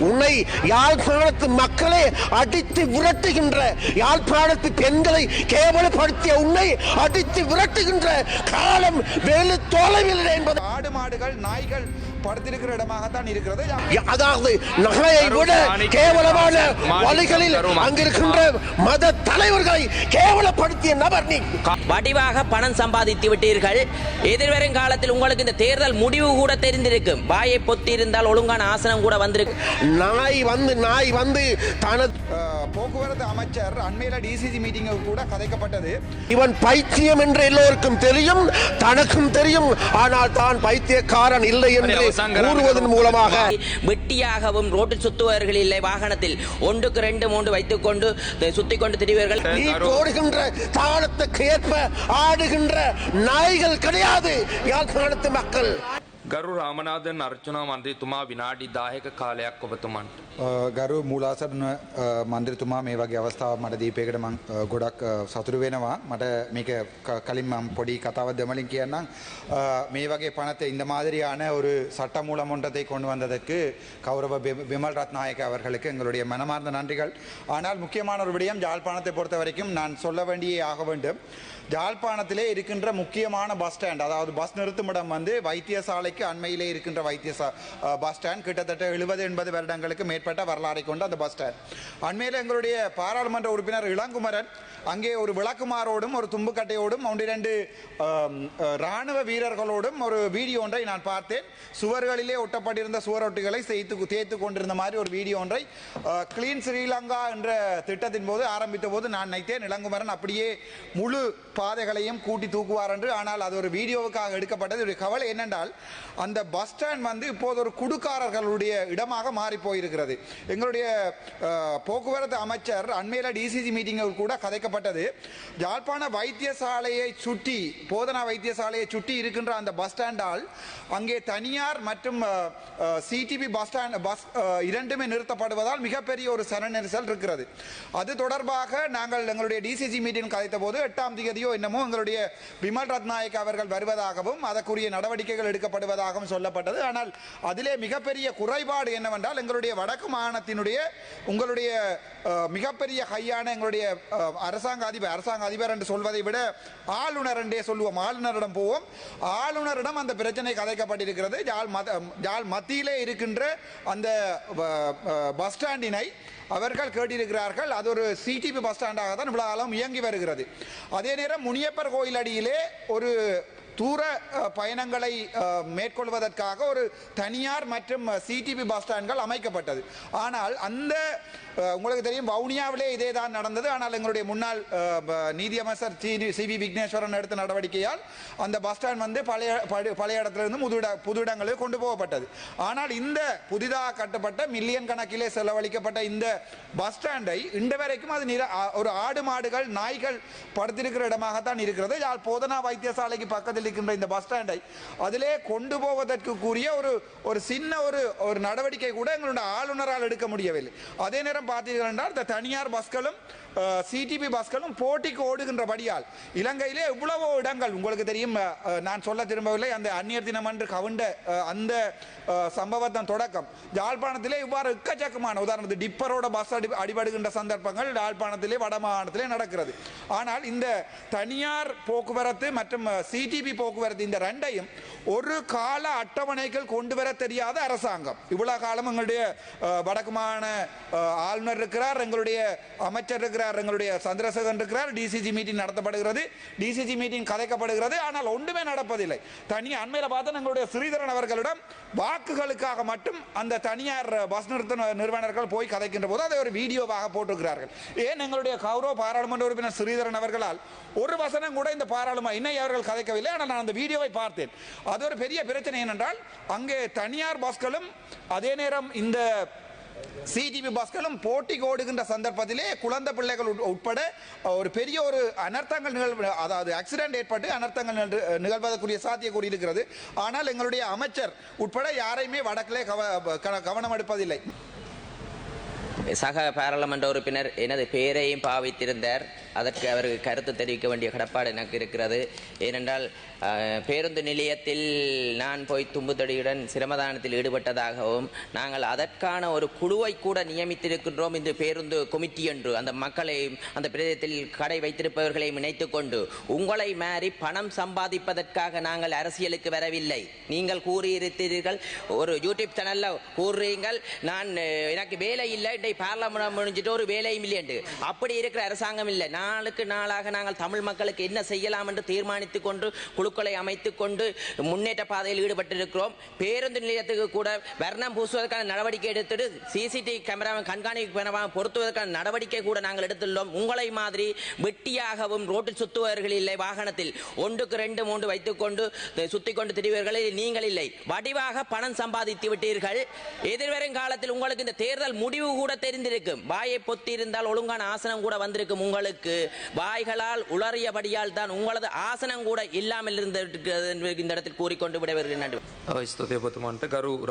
உன்னை யாழ்ப்பாணத்து மக்களை அடித்து விரட்டுகின்ற யாழ்ப்பாணத்து பெண்களை கேவலப்படுத்திய உன்னை அடித்து விரட்டுகின்ற காலம் வேலு தோலவில்லை என்பது. ஆடு மாடுகள் நாய்கள் படுத்திருக்கிற இடமாகத்தான் இருக்கிறது. அதாவது நகையை விட கேவலமான வழிகளில் அங்கிருக்கின்ற மத தலைவர்களை கேவலப்படுத்திய நபர் நீ. வடிவாக பணம் சம்பாதித்து விட்டீர்கள். எதிர்வரும் காலத்தில் உங்களுக்கு இந்த தேர்தல் முடிவு கூட தெரிந்திருக்கும். வாயை பொத்தி இருந்தால் ஒழுங்கான ஆசனம் கூட வந்திருக்கும். நாய் வந்து நாய் வந்து தனது போக்குவரத்து அமைச்சர் அண்மையில டிசிசி மீட்டிங் கூட கதைக்கப்பட்டது. இவன் பைத்தியம் என்று எல்லோருக்கும் தெரியும் தனக்கும் தெரியும். ஆனால் தான் பைத்தியக்காரன் இல்லை என்று கூறுவதன் மூலமாக வெட்டியாகவும் ரோட்டில் சுத்துவர்கள் இல்லை வாகனத்தில். ஒன்றுக்கு ரெண்டு மூன்று வைத்துக் கொண்டு சுத்திக் கொண்டு திரிவர்கள் நீ கோடுகின்ற தாளத்துக்கு ஏற்ப ஆடுகின்ற நாய்கள் கிடையாது. யாழ்ப்பாணத்து மக்கள். ගරු රාමනාදන් අර්චනා මන්ත්‍රීතුමා විනාඩි දාහක කාලයක් ඔබතුමන්ට. ගරු මූලාසන මන්ද්‍රතුමා මේ වගේ අවස්ථාව මට දීපයකට මං ගොඩක් සතුරු වෙනවා. මට මේක කලින් මං පොඩි කතාව දෙමලින් කියන්නම්. මේ වගේ பணத்தை இந்த மாதிரியான ஒரு சட்ட மூலம் ஒன்றத்தை கொண்டு வந்ததற்கு கௌரவ விமல் ரத்நாயக் அவர்களுக்கு எங்களுடைய மனமார்ந்த நன்றிகள் ஆனால் முக்கியமான ஒரு விடயம் ஜாழ்ப்பாணத்தை பொறுத்த வரைக்கும் நான் சொல்ல வேண்டியே ஆக வேண்டும் ஜாழ்ப்பாணத்திலே இருக்கின்ற முக்கியமான பஸ் ஸ்டாண்ட் அதாவது பஸ் நிறுத்துமிடம் வந்து வைத்தியசாலைக்கு அண்மையிலே இருக்கின்ற வைத்திய பஸ் ஸ்டாண்ட் கிட்டத்தட்ட எழுபது எண்பது வருடங்களுக்கு மேற்பட்ட வரலாறை கொண்ட அந்த பஸ் ஸ்டாண்ட். அண்மையில் எங்களுடைய பாராளுமன்ற உறுப்பினர் இளங்குமரன் அங்கே ஒரு விளக்குமாரோடும் ஒரு தும்புக்கட்டையோடும் ஒன்றிரண்டு ஆம், ராணுவ வீரர்களோடும் ஒரு வீடியோ ஒன்றை நான் பார்த்தேன். சுவர்களிலே ஒட்டப்பட்டிருந்த சுவரொட்டிகளை செய்து தேய்த்து கொண்டிருந்த மாதிரி ஒரு வீடியோ ஒன்றை கிளீன் ஸ்ரீலங்கா என்ற திட்டத்தின் போது ஆரம்பித்த போது நான் நினைத்தேன் இளங்குமரன் அப்படியே முழு பாதைகளையும் கூட்டி தூக்குவார் என்று. ஆனால் அது ஒரு வீடியோவுக்காக எடுக்கப்பட்டது. ஒரு கவலை என்னென்றால் அந்த பஸ் ஸ்டாண்ட் வந்து இப்போது ஒரு குடுக்காரர்களுடைய இடமாக மாறி போயிருக்கிறது. எங்களுடைய போக்குவரத்து அமைச்சர் அண்மையில் டிசிசி மீட்டிங்கில் கூட கதைக்கப்பட்டது. யாழ்ப்பாண வைத்தியசாலையை சுற்றி போதனா வைத்தியசாலையை சுற்றி இருக்கின்ற அந்த பஸ் ஸ்டாண்டால் அங்கே தனியார் மற்றும் சிடிபி பஸ் ஸ்டாண்ட் பஸ் இரண்டுமே நிறுத்தப்படுவதால் மிகப்பெரிய ஒரு சன நெரிசல் இருக்கிறது. அது தொடர்பாக நாங்கள் எங்களுடைய டிசிசி மீட்டிங் கதைத்த போது எட்டாம் தேதியோ என்னமோ எங்களுடைய விமல் ரத்நாயக் அவர்கள் வருவதாகவும் அதற்குரிய நடவடிக்கைகள் எடுக்கப்படுவதாக எடுக்கப்படுவதாகவும் சொல்லப்பட்டது. ஆனால் அதிலே மிகப்பெரிய குறைபாடு என்னவென்றால் எங்களுடைய வடக்கு மாகாணத்தினுடைய உங்களுடைய மிகப்பெரிய கையான எங்களுடைய அரசாங்க அதிபர் அரசாங்க அதிபர் என்று சொல்வதை விட ஆளுநர் என்றே சொல்லுவோம். ஆளுநரிடம் போவோம். ஆளுநரிடம் அந்த பிரச்சனை கதைக்கப்பட்டிருக்கிறது. யாழ் மத யாழ் மத்தியிலே இருக்கின்ற அந்த பஸ் ஸ்டாண்டினை அவர்கள் கேட்டிருக்கிறார்கள். அது ஒரு சிடிபி பஸ் ஸ்டாண்டாக தான் இவ்வளவு காலம் இயங்கி வருகிறது. அதே நேரம் முனியப்பர் கோயில் அடியிலே ஒரு தூர பயணங்களை மேற்கொள்வதற்காக ஒரு தனியார் மற்றும் சிடிபி பஸ் ஸ்டாண்ட்கள் அமைக்கப்பட்டது. ஆனால் அந்த உங்களுக்கு தெரியும் வவுனியாவிலே இதே தான் நடந்தது. ஆனால் எங்களுடைய முன்னாள் நீதியமைச்சர் சி வி விக்னேஸ்வரன் எடுத்த நடவடிக்கையால் அந்த பஸ் ஸ்டாண்ட் வந்து பழைய பழைய இடத்திலிருந்து முது இட புது இடங்களுக்கு கொண்டு போகப்பட்டது. ஆனால் இந்த புதிதாக கட்டப்பட்ட மில்லியன் கணக்கிலே செலவழிக்கப்பட்ட இந்த பஸ் ஸ்டாண்டை இன்று வரைக்கும் அது நிர ஒரு ஆடு மாடுகள் நாய்கள் படுத்திருக்கிற இடமாகத்தான் இருக்கிறது. யாழ் போதனா வைத்தியசாலைக்கு பக்கத்தில் இருக்கின்ற இந்த பஸ் ஸ்டாண்டை அதிலே கொண்டு போவதற்கு கூறிய ஒரு ஒரு சின்ன ஒரு ஒரு நடவடிக்கை கூட எங்களுடைய ஆளுநரால் எடுக்க முடியவில்லை. அதே நேரம் பார்த்தீர்கள் என்றால் இந்த தனியார் பஸ்களும் சிடிபி பஸ்களும் போட்டிக்கு ஓடுகின்றபடியால் இலங்கையிலே எவ்வளவோ இடங்கள் உங்களுக்கு தெரியும் நான் சொல்ல திரும்பவில்லை அந்த அந்நியர் தினம் என்று கவுண்ட அந்த சம்பவத்தின் தொடக்கம் யாழ்ப்பாணத்திலே இவ்வாறு எக்கச்சக்கமான உதாரணத்துக்கு டிப்பரோட பஸ் அடி அடிபடுகின்ற சந்தர்ப்பங்கள் யாழ்ப்பாணத்திலே வட மாகாணத்திலே நடக்கிறது. ஆனால் இந்த தனியார் போக்குவரத்து மற்றும் சிடிபி போக்குவரத்து இந்த ரெண்டையும் ஒரு கால அட்டவணைகள் கொண்டு வர தெரியாத அரசாங்கம். இவ்வளவு காலம் எங்களுடைய வடக்குமான ஆளுநர் இருக்கிறார் எங்களுடைய அமைச்சர் இருக்கிறார் எங்களுடைய சந்திரசேகரன் இருக்கிறார் டிசிஜி மீட்டிங் நடத்தப்படுகிறது. டிசிஜி மீட்டிங் கதைக்கப்படுகிறது ஆனால் ஒன்றுமே நடப்பதில்லை. தனி அண்மையில் பார்த்தா எங்களுடைய ஸ்ரீதரன் அவர்களிடம் வாக்குகளுக்காக மட்டும் அந்த தனியார் பஸ் நிறுத்த நிறுவனர்கள் போய் கதைக்கின்ற போது அதை ஒரு வீடியோவாக போட்டிருக்கிறார்கள். ஏன் எங்களுடைய கௌரவ பாராளுமன்ற உறுப்பினர் ஸ்ரீதரன் அவர்களால் ஒரு வசனம் கூட இந்த பாராளுமன்ற இன்னை அவர்கள் கதைக்கவில்லை. ஆனால் நான் அந்த வீடியோவை பார்த்தேன். அது ஒரு பெரிய பிரச்சனை என்னென்றால் அங்கே தனியார் பஸ்களும் அதே நேரம் இந்த சிடிபி பஸ்களும் போட்டி ஓடுகின்ற சந்தர்ப்பத்திலே குழந்தை பிள்ளைகள் உட்- உட்பட ஒரு பெரிய ஒரு அனர்த்தங்கள் நிகழ்வு அதாவது ஆக்சிடென்ட் ஏற்பட்டு அனர்த்தங்கள் நிகழ்வதற்குரிய சாத்தியம் கூறியிருக்கிறது ஆனால் எங்களுடைய அமைச்சர் உட்பட யாரையுமே வடக்கிலே கவ- கவனம் எடுப்பதில்லை சக பாராளுமன்ற உறுப்பினர் எனது பெயரையும் பாவித்திருந்தார். அதற்கு அவருக்கு கருத்து தெரிவிக்க வேண்டிய கடப்பாடு எனக்கு இருக்கிறது. ஏனென்றால் பேருந்து நிலையத்தில் நான் போய் தும்புதடியுடன் சிரமதானத்தில் ஈடுபட்டதாகவும் நாங்கள் அதற்கான ஒரு குழுவை கூட நியமித்திருக்கின்றோம் இந்த பேருந்து கமிட்டி என்று. அந்த மக்களை அந்த பிரதேசத்தில் கடை வைத்திருப்பவர்களையும் இணைத்து கொண்டு உங்களை மாறி பணம் சம்பாதிப்பதற்காக நாங்கள் அரசியலுக்கு வரவில்லை. நீங்கள் கூறியிருக்கிறீர்கள் ஒரு யூடியூப் சேனலில் கூறுறீங்கள் நான் எனக்கு வேலை இல்லை பார்லமெண்ட் முடிஞ்சிட்டு ஒரு வேலையும் இல்லை என்று அப்படி இருக்கிற அரசாங்கம் இல்லை. நாளுக்கு நாளாக நாங்கள் தமிழ் மக்களுக்கு என்ன செய்யலாம் என்று தீர்மானித்துக் கொண்டு குழுக்களை அமைத்துக் கொண்டு முன்னேற்ற பாதையில் ஈடுபட்டிருக்கிறோம். பேருந்து நிலையத்துக்கு கூட வர்ணம் பூசுவதற்கான நடவடிக்கை எடுத்துட்டு சிசிடிவி கேமராவை கண்காணிப்பு கேமராவை பொருத்துவதற்கான நடவடிக்கை கூட நாங்கள் எடுத்துள்ளோம். உங்களை மாதிரி வெட்டியாகவும் ரோட்டில் சுத்துவர்கள் இல்லை வாகனத்தில். ஒன்றுக்கு ரெண்டு மூன்று வைத்துக் கொண்டு சுத்தி கொண்டு திரிவர்களை நீங்கள் இல்லை. வடிவாக பணம் சம்பாதித்து விட்டீர்கள். எதிர்வரும் காலத்தில் உங்களுக்கு இந்த தேர்தல் முடிவு கூட வந்திருந்திருக்கும் வாயை பொத்தி இருந்தால் ஒழுங்கான ஆசனம் கூட வந்திருக்கும் உங்களுக்கு. வாய்களால் உளறியபடியால் தான் உங்களது ஆசனம் கூட இல்லாமல் இருந்திருக்கிறது இந்த இடத்தில் கூறிக்கொண்டு விடைபெறுகிறேன். நன்றி.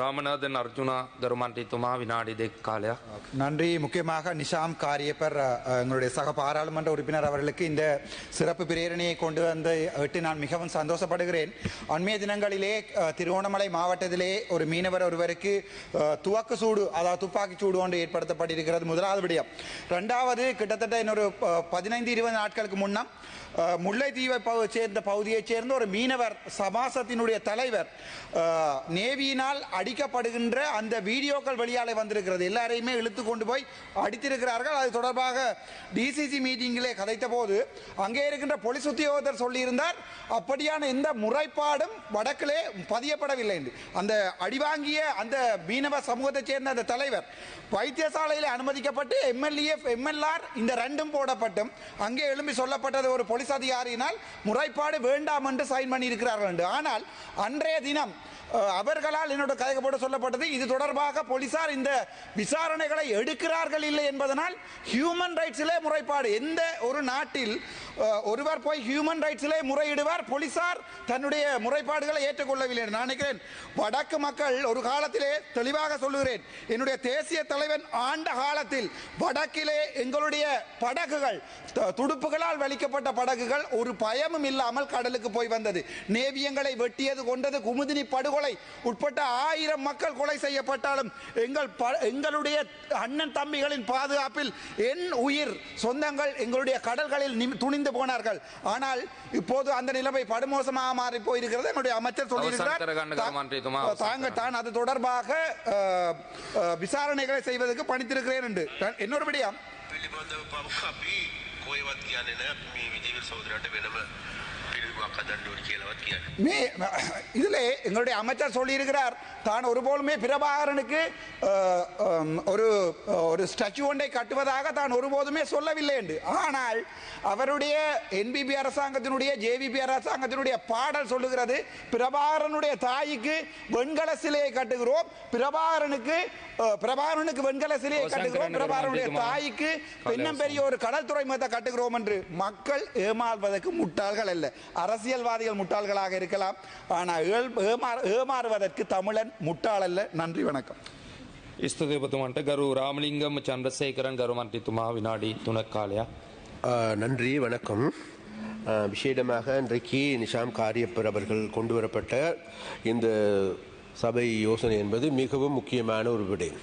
ராமநாதன் அர்ஜுனா கருமாண்டித்துமா நன்றி முக்கியமாக நிஷாம் காரியப்பர் எங்களுடைய சக பாராளுமன்ற உறுப்பினர் அவர்களுக்கு இந்த சிறப்பு பிரேரணையை கொண்டு வந்து விட்டு நான் மிகவும் சந்தோஷப்படுகிறேன் அண்மைய தினங்களிலே திருவோணமலை மாவட்டத்திலே ஒரு மீனவர் ஒருவருக்கு துவக்கு சூடு அதாவது துப்பாக்கி சூடு ஒன்று ஏற்படுத்தப்பட்டு ஏற்படுத்தப்பட்டிருக்கிறது முதலாவது விடயம். ரெண்டாவது கிட்டத்தட்ட இன்னொரு பதினைந்து இருபது நாட்களுக்கு முன்னம் முல்லைத்தீவை பகு சேர்ந்த பகுதியைச் சேர்ந்த ஒரு மீனவர் சமாசத்தினுடைய தலைவர் நேவியினால் அடிக்கப்படுகின்ற அந்த வீடியோக்கள் வெளியாலே வந்திருக்கிறது. எல்லாரையுமே இழுத்து கொண்டு போய் அடித்திருக்கிறார்கள். அது தொடர்பாக டிசிசி மீட்டிங்கிலே கதைத்த போது அங்கே இருக்கின்ற போலீஸ் உத்தியோகத்தர் சொல்லியிருந்தார் அப்படியான எந்த முறைப்பாடும் வடக்கிலே பதியப்படவில்லை என்று. அந்த அடிவாங்கிய அந்த மீனவ சமூகத்தைச் சேர்ந்த அந்த தலைவர் வைத்தியசாலை வைத்தியசாலையில் அனுமதிக்கப்பட்டு எம்எல்ஏ எம்எல்ஆர் இந்த ரெண்டும் போடப்பட்டும். அங்கே எழும்பி சொல்லப்பட்டது ஒரு போலீஸ் அதிகாரியினால் முறைப்பாடு வேண்டாம் என்று சைன் பண்ணியிருக்கிறார்கள் என்று. ஆனால் அன்றைய தினம் அவர்களால் என்னோட கையகப்பட்டு சொல்லப்பட்டது இது தொடர்பாக போலீசார் இந்த விசாரணைகளை எடுக்கிறார்கள் இல்லை என்பதனால் ஹியூமன் ரைட்ஸிலே முறைப்பாடு. எந்த ஒரு நாட்டில் ஒருவர் போய் ஹியூமன் ரைட்ஸிலே முறையிடுவார் போலீசார் தன்னுடைய முறைப்பாடுகளை ஏற்றுக்கொள்ளவில்லை நான் நினைக்கிறேன். வடக்கு மக்கள் ஒரு காலத்திலே தெளிவாக சொல்லுகிறேன். என்னுடைய தேசிய தலைவன் ஆண்ட காலத்தில் வடக்கிலே எங்களுடைய படகுகள் துடுப்புகளால் வலிக்கப்பட்ட படகுகள் ஒரு பயமும் இல்லாமல் கடலுக்கு போய் வந்தது. நேவியங்களை வெட்டியது கொண்டது குமுதினி படுகொலை உட்பட்ட ஆயிரம் மக்கள் கொலை செய்யப்பட்டாலும் எங்கள் ப- எங்களுடைய அண்ணன் தம்பிகளின் பாதுகாப்பில் என் உயிர் சொந்தங்கள் எங்களுடைய கடல்களில் துணி துணிந்து போனார்கள். ஆனால் இப்போது அந்த நிலைமை படுமோசமாக மாறி போயிருக்கிறது என்னுடைய அமைச்சர் சொல்லியிருக்கிறார். தாங்கள் தான் அது தொடர்பாக விசாரணைகளை செய்வதற்கு பணித்திருக்கிறேன் என்று. இன்னொரு விடயம்? இதில் எங்களுடைய அமைச்சர் சொல்லியிருக்கிறார். தான் ஒருபோலுமே பிரபாகரனுக்கு ஒரு ஒரு ஸ்டாச்சு ஒன்றை கட்டுவதாக தான் ஒருபோதுமே சொல்லவில்லை என்று. ஆனால் அவருடைய என்பிபி அரசாங்கத்தினுடைய ஜேவிபி அரசாங்கத்தினுடைய பாடல் சொல்லுகிறது பிரபாகரனுடைய தாய்க்கு வெண்கல சிலையை கட்டுகிறோம் பிரபாகரனுக்கு பிரபாகரனுக்கு வெண்கல சிலையை கட்டுகிறோம் பிரபாகரனுடைய தாய்க்கு பெண்ணம் பெரிய ஒரு கடல் துறைமுகத்தை கட்டுகிறோம் என்று. மக்கள் ஏமாறுவதற்கு முட்டாள்கள் அல்ல. அரசியல்வாதிகள் முட்டாள்களாக இருக்கலாம் ஆனால் ஏழ்- ஏமாறு- ஏமாறுவதற்கு தமிழன் முட்டாள் அல்ல நன்றி வணக்கம் ස්තුතිය ඔබතුමන්ට ගරු රාමලිංගම චන්ද්‍රසේකරන් ගරු මන්ත්‍රීතුමා විනාඩි තුනක් කාලයක් ஆ, நன்றி வணக்கம் ஆ, விசேடமாக இன்றைக்கு நிஷாம் காரியப்பர் அவர்கள் கொண்டு வரப்பட்ட இந்த சபை யோசனை என்பது மிகவும் முக்கியமான ஒரு விடயம்.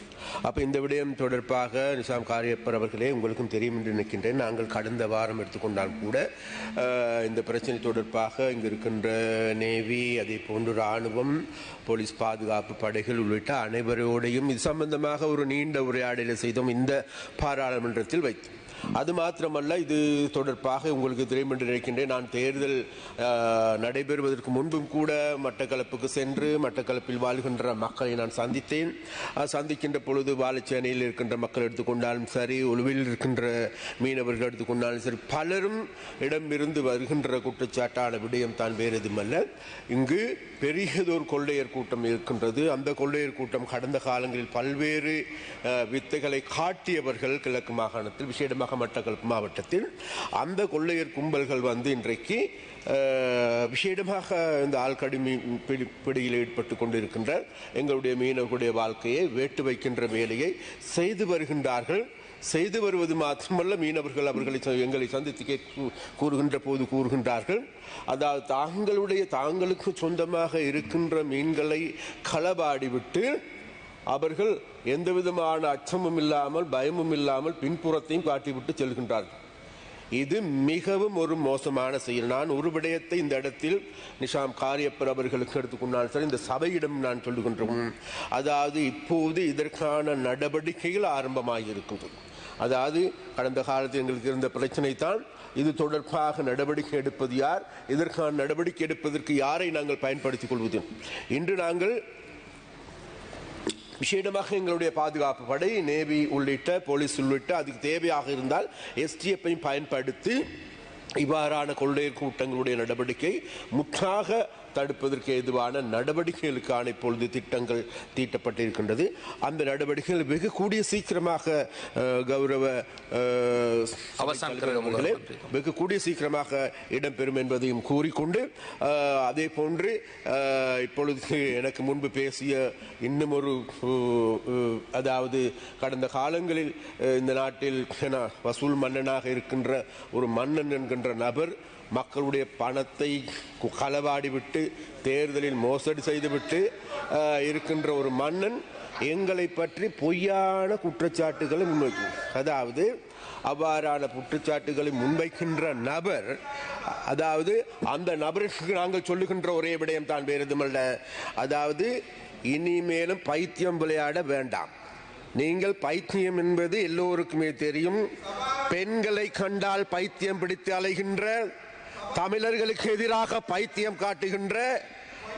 அப்போ இந்த விடயம் தொடர்பாக நிசாம் காரியப்பர் அவர்களே உங்களுக்கும் தெரியும் என்று நினைக்கின்றேன். நாங்கள் கடந்த வாரம் எடுத்துக்கொண்டால் கூட இந்த பிரச்சனை தொடர்பாக இங்கு இருக்கின்ற நேவி அதே போன்று இராணுவம் போலீஸ் பாதுகாப்பு படைகள் உள்ளிட்ட அனைவரோடையும் இது சம்பந்தமாக ஒரு நீண்ட உரையாடலை செய்தோம். இந்த பாராளுமன்றத்தில் வைத்தோம். அது மாத்திரமல்ல இது தொடர்பாக உங்களுக்கு தெரியும் என்று நினைக்கின்றேன். நான் தேர்தல் நடைபெறுவதற்கு முன்பும் கூட மட்டக்களப்புக்கு சென்று மட்டக்களப்பில் வாழ்கின்ற மக்களை நான் சந்தித்தேன். சந்திக்கின்ற பொழுது வாழைச்சேனையில் இருக்கின்ற மக்கள் எடுத்துக்கொண்டாலும் சரி ஒழுவில் இருக்கின்ற மீனவர்கள் எடுத்துக்கொண்டாலும் சரி பலரும் இடமிருந்து வருகின்ற குற்றச்சாட்டான விடயம் தான் வேறு எதுவுமல்ல. இங்கு பெரியதொரு கொள்ளையர் கூட்டம் இருக்கின்றது. அந்த கொள்ளையர் கூட்டம் கடந்த காலங்களில் பல்வேறு வித்தைகளை காட்டியவர்கள் கிழக்கு மாகாணத்தில் விசேடமாக மட்டக்களப்பு மாவட்டத்தில் அந்த கொள்ளையர் கும்பல்கள் வந்து இன்றைக்கு விஷேடமாக விசேடமாக இந்த ஆழ்கடி பிடி பிடியில் ஈடுபட்டு கொண்டிருக்கின்ற எங்களுடைய மீனவர்களுடைய வாழ்க்கையை வேட்டு வைக்கின்ற வேலையை செய்து வருகின்றார்கள். செய்து வருவது மாத்திரமல்ல மீனவர்கள் அவர்களை எங்களை சந்தித்து கூறுகின்ற போது கூறுகின்றார்கள். அதாவது தாங்களுடைய தாங்களுக்கு சொந்தமாக இருக்கின்ற மீன்களை களவாடிவிட்டு அவர்கள் எந்தவிதமான அச்சமும் இல்லாமல் பயமும் இல்லாமல் பின்புறத்தையும் காட்டிவிட்டு செல்கின்றார்கள். இது மிகவும் ஒரு மோசமான செயல். நான் ஒரு விடயத்தை இந்த இடத்தில் நிஷாம் காரியப்பர் அவர்களுக்கு எடுத்துக்கொண்டால் சரி இந்த சபையிடம் நான் சொல்லுகின்றோம் அதாவது இப்போது இதற்கான நடவடிக்கைகள் ஆரம்பமாக இருக்கின்றது அதாவது கடந்த காலத்தில் எங்களுக்கு இருந்த பிரச்சனை தான் இது தொடர்பாக நடவடிக்கை எடுப்பது யார் இதற்கான நடவடிக்கை எடுப்பதற்கு யாரை நாங்கள் பயன்படுத்திக் கொள்வது? இன்று நாங்கள் விசேடமாக எங்களுடைய பாதுகாப்பு படை நேவி உள்ளிட்ட போலீஸ் உள்ளிட்ட அதுக்கு தேவையாக இருந்தால் எஸ்டிஎஃப்பையும் பயன்படுத்தி இவ்வாறான கொள்ளையர் கூட்டங்களுடைய நடவடிக்கை முற்றாக தடுப்பதற்கு ஏதுவான நடவடிக்கைகளுக்கான இப்பொழுது திட்டங்கள் தீட்டப்பட்டிருக்கின்றது. அந்த நடவடிக்கைகள் வெகு கூடிய சீக்கிரமாக கௌரவ வெகு கூடிய சீக்கிரமாக இடம்பெறும் என்பதையும் கூறிக்கொண்டு அதே போன்று இப்பொழுது எனக்கு முன்பு பேசிய இன்னும் ஒரு அதாவது கடந்த காலங்களில் இந்த நாட்டில் வசூல் மன்னனாக இருக்கின்ற ஒரு மன்னன் என்கின்ற நபர் மக்களுடைய பணத்தை களவாடிவிட்டு தேர்தலில் மோசடி செய்துவிட்டு இருக்கின்ற ஒரு மன்னன் எங்களை பற்றி பொய்யான குற்றச்சாட்டுகளை முன்வைக்கும். அதாவது அவ்வாறான குற்றச்சாட்டுகளை முன்வைக்கின்ற நபர் அதாவது அந்த நபருக்கு நாங்கள் சொல்லுகின்ற ஒரே விடயம் தான் வேறு எதுமல்ல அதாவது இனிமேலும் பைத்தியம் விளையாட வேண்டாம். நீங்கள் பைத்தியம் என்பது எல்லோருக்குமே தெரியும். பெண்களை கண்டால் பைத்தியம் பிடித்து அலைகின்ற தமிழர்களுக்கு எதிராக பைத்தியம் காட்டுகின்ற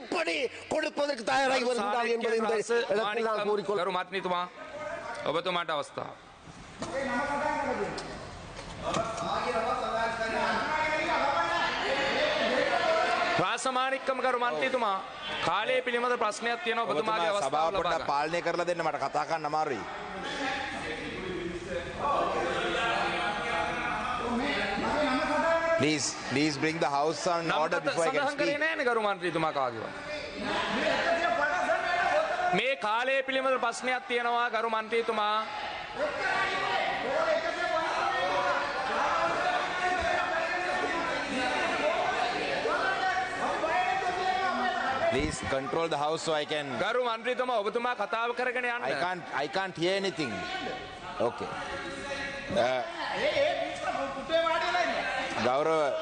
செருப்படி கொடுப்பதற்கு தயாராகி வருகிறார்கள் என்பதை இந்த இடத்தில் நான் கூறிக்கொள்ள ගරු මත්නිතුමා ඔබතුමාට අවස්ථාව. රාසමානික්කම කරු මන්ත්‍රීතුමා කාලය පිළිබඳ ප්‍රශ්නයක් තියෙන ඔබතුමාගේ ඔබතුමා අවස්ථාව සභාව ලබා පොඩ්ඩක් ගන්න. පාලනය කරලා දෙන්න මට කතා කරන්න අමාරුයි. Please, please bring the house on order before I can සඳහන් කරේ speak. නෑනේ ගරු මන්ත්‍රීතුමා කාගේවත්. මේ කාලය පිළිබඳ ප්‍රශ්නයක් තියෙනවා ගරු මන්ත්‍රීතුමා Please control the house so I can. ගරු මන්ත්‍රීතුමා ඔබතුමා කතාව කරගෙන I යන්න. can't. I can't hear anything. Okay. Uh, గౌరవ